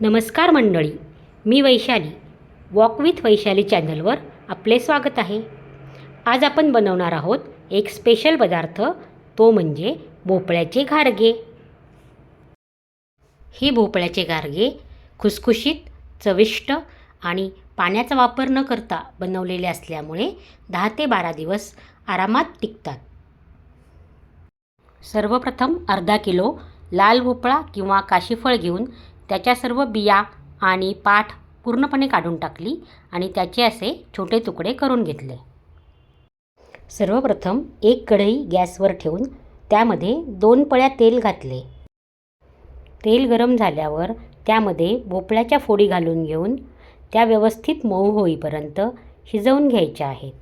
नमस्कार मंडळी मी वैशाली. वॉक विथ वैशाली चॅनलवर आपले स्वागत आहे. आज आपण बनवणार आहोत एक स्पेशल पदार्थ तो म्हणजे भोपळ्याचे घारगे हे भोपळ्याचे घारगे खुसखुशीत चविष्ट आणि पाण्याचा वापर न करता बनवलेले असल्यामुळे दहा ते बारा दिवस आरामात टिकतात. सर्वप्रथम अर्धा किलो लाल भोपळा किंवा काशीफळ घेऊन त्याच्या सर्व बिया आणि पाठ पूर्णपणे काढून टाकली आणि त्याचे असे छोटे तुकडे करून घेतले. सर्वप्रथम एक कढई गॅसवर ठेवून त्यामध्ये दोन पळ्या तेल घातले. तेल गरम झाल्यावर त्यामध्ये भोपळ्याच्या फोडी घालून घेऊन त्या व्यवस्थित मऊ होईपर्यंत शिजवून घ्यायच्या आहेत.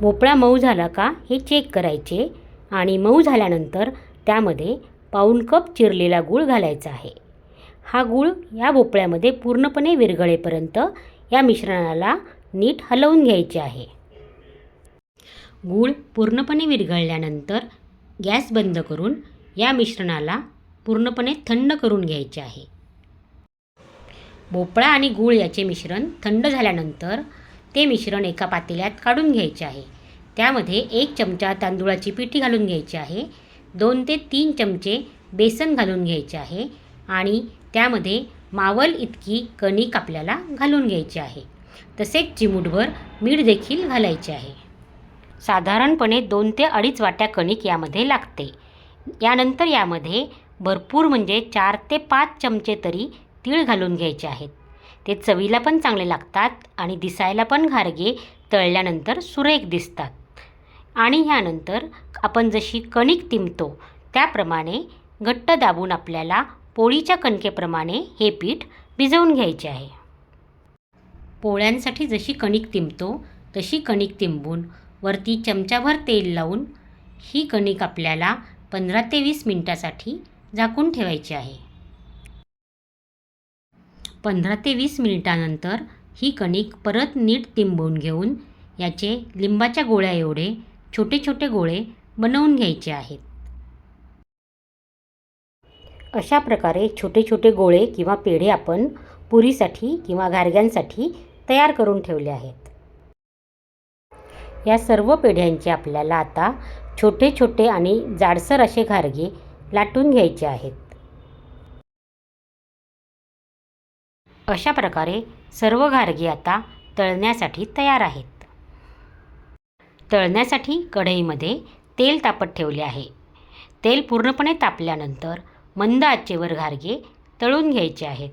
भोपळा मऊ झाला का हे चेक करायचे आणि मऊ झाल्यानंतर त्यामध्ये पाऊण कप चिरलेला गूळ घालायचा आहे. हा गूळ या भोपळ्यामध्ये पूर्णपणे विरघळेपर्यंत या मिश्रणाला नीट हलवून घ्यायचे आहे. गूळ पूर्णपणे विरघळल्यानंतर गॅस बंद करून या मिश्रणाला पूर्णपणे थंड करून घ्यायचे आहे. भोपळा आणि गूळ याचे मिश्रण थंड झाल्यानंतर ते मिश्रण एका पातेल्यात काढून घ्यायचे आहे. त्यामध्ये एक चमचा तांदूळाची पिठी घालून घ्यायची आहे. दोन ते तीन चमचे बेसन घालून घ्यायचे आहे आणि त्यामध्ये मावल इतकी कणिक आपल्याला घालून घ्यायची आहे. तसेच चिमूटभर मीठ देखील घालायचे आहे. साधारणपणे दोन ते अडीच वाट्या कणिक यामध्ये लागते. यानंतर यामध्ये भरपूर म्हणजे चार ते पाच चमचे तरी तीळ घालून घ्यायचे आहेत. ते चवीला पण चांगले लागतात आणि दिसायला पण घारगे तळल्यानंतर सुरेख दिसतात. आणि ह्यानंतर आपण जशी कणिक तिंबतो त्याप्रमाणे घट्ट दाबून आपल्याला पोळीच्या कणकेप्रमाणे हे पीठ भिजवून घ्यायचे आहे. पोळ्यांसाठी जशी कणिक तिंबतो तशी कणिक तिंबून वरती चमचाभर तेल लावून ही कणिक आपल्याला पंधरा ते वीस मिनटासाठी झाकून ठेवायची आहे. पंधरा ते वीस मिनिटानंतर ही कणिक परत नीट तिंबवून घेऊन याचे लिंबाच्या गोळ्या एवढे छोटे छोटे गोळे बनवून घ्यायचे आहेत. अशा प्रकारे छोटे छोटे गोळे किंवा पेढे आपण पुरीसाठी किंवा घारग्यांसाठी तयार करून ठेवले आहेत. या सर्व पेढ्यांचे आपल्याला आता छोटे छोटे आणि जाडसर असे घारगे लाटून घ्यायचे आहेत. अशा प्रकारे सर्व घारगे आता तळण्यासाठी तयार आहेत. तळण्यासाठी कढईमध्ये तेल तापत ठेवले आहे. तेल पूर्णपणे तापल्यानंतर मंद आचेवर घारगे तळून घ्यायचे आहेत.